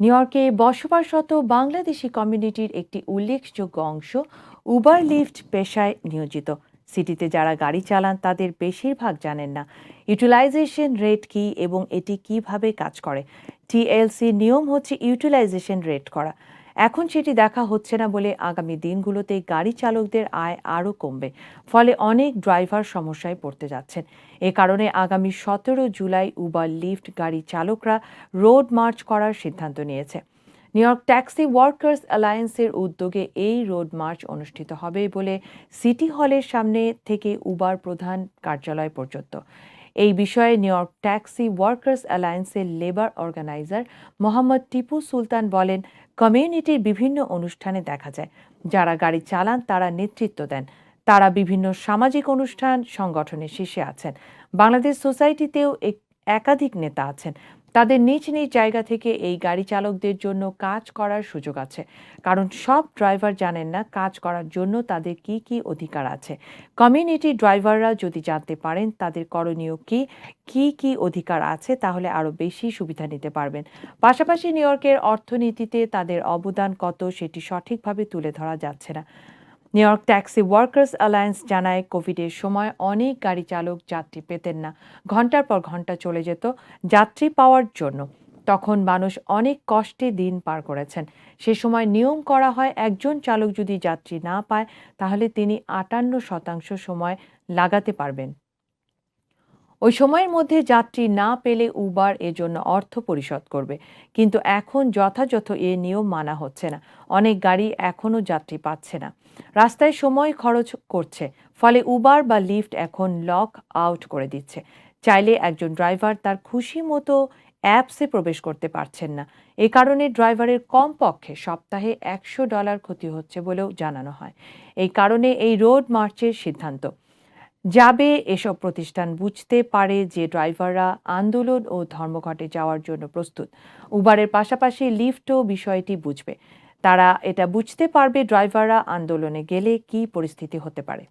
New ইয়র্কে বসবাসরত বাংলাদেশি কমিউনিটির একটি উল্লেখযোগ্য অংশ উবার লিফট পেশায় নিয়োজিত। সিটিতে যারা গাড়ি চালান, তাদের বেশিরভাগ জানেন না। ইউটিলাইজেশন রেট কি এবং এটি কীভাবে কাজ করে? টিএলসি নিয়ম হচ্ছে ইউটিলাইজেশন রেট করা। এখন সেটি দেখা হচ্ছে না বলে আগামী দিনগুলোতে গাড়ি চালকদের আয় আরও কমবে, ফলে অনেক ড্রাইভার সমস্যায় পড়তে যাচ্ছেন। এ কারণে আগামী সতেরো জুলাই উবার লিফট গাড়ি চালকরা রোড মার্চ করার সিদ্ধান্ত নিয়েছে। নিউ ইয়র্ক ট্যাক্সি ওয়ার্কার্স অ্যালায়েন্সের উদ্যোগে এই রোড মার্চ অনুষ্ঠিত হবে বলে সিটি হলের সামনে থেকে উবার প্রধান কার্যালয় পর্যন্ত। এই বিষয়ে নিউ ইয়র্ক ট্যাক্সি ওয়ার্কার্স অ্যালায়েন্সের লেবার অর্গানাইজার মোহাম্মদ টিপু সুলতান বলেন কমিউনিটির বিভিন্ন অনুষ্ঠানে দেখা যায়, যারা গাড়ি চালান তারা নেতৃত্ব দেন। তারা বিভিন্ন সামাজিক অনুষ্ঠান সংগঠনের শীর্ষে আছেন। বাংলাদেশ সোসাইটিতেও এক- একাধিক নেতা আছেন। তাদের নিজ নিজ জায়গা থেকে এই গাড়ি চালকদের জন্য কাজ করার সুযোগ আছে। কারণ সব ড্রাইভার জানেন না কাজ করার জন্য তাদের কি কি অধিকার আছে। কমিউনিটি ড্রাইভাররা যদি জানতে পারেন তাদের করণীয় কি কি কি অধিকার আছে তাহলে আরও বেশি সুবিধা নিতে পারবেন। পাশাপাশি নিউ ইয়র্কের অর্থনীতিতে তাদের অবদান কত সেটি সঠিকভাবে তুলে ধরা যাচ্ছে না। New York taxi workers alliance জানায়, কোভিডের সময় অনেক গাড়ি চালক যাত্রী পেতেন না। ঘণ্টার পর ঘণ্টা চলে যেত যাত্রী পাওয়ার জন্য। তখন মানুষ অনেক কষ্টে দিন পার করেছেন। সে সময় নিয়ম করা হয়, একজন চালক যদি যাত্রী না পায়, তাহলে তিনি আটান্ন শতাংশ সময় লাগাতে পারবেন। ওই সময়ের মধ্যে যাত্রী না পেলে উবার এজন্য অর্থ পরিশোধ করবে। কিন্তু এখন যথাযথ এ নিয়ম মানা হচ্ছে না। অনেক গাড়ি এখনও যাত্রী পাচ্ছে না। রাস্তায় সময় খরচ করছে। ফলে উবার বা লিফট এখন লক আউট করে দিচ্ছে। চাইলে একজন ড্রাইভার তার খুশি মতো অ্যাপসে প্রবেশ করতে পারছেন না। এ কারণে ড্রাইভারের কমপক্ষে সপ্তাহে একশো ডলার ক্ষতি হচ্ছে বলেও জানানো হয়। এই কারণে এই রোড মার্চের সিদ্ধান্ত। যাবে এসব প্রতিষ্ঠান বুঝতে পারে যে ড্রাইভাররা আন্দোলন ও ধর্মঘটে যাওয়ার জন্য প্রস্তুত। উবারের পাশাপাশি লিফটও বিষয়টি বুঝবে। তারা এটা বুঝতে পারবে ড্রাইভাররা আন্দোলনে গেলে কি পরিস্থিতি হতে পারে।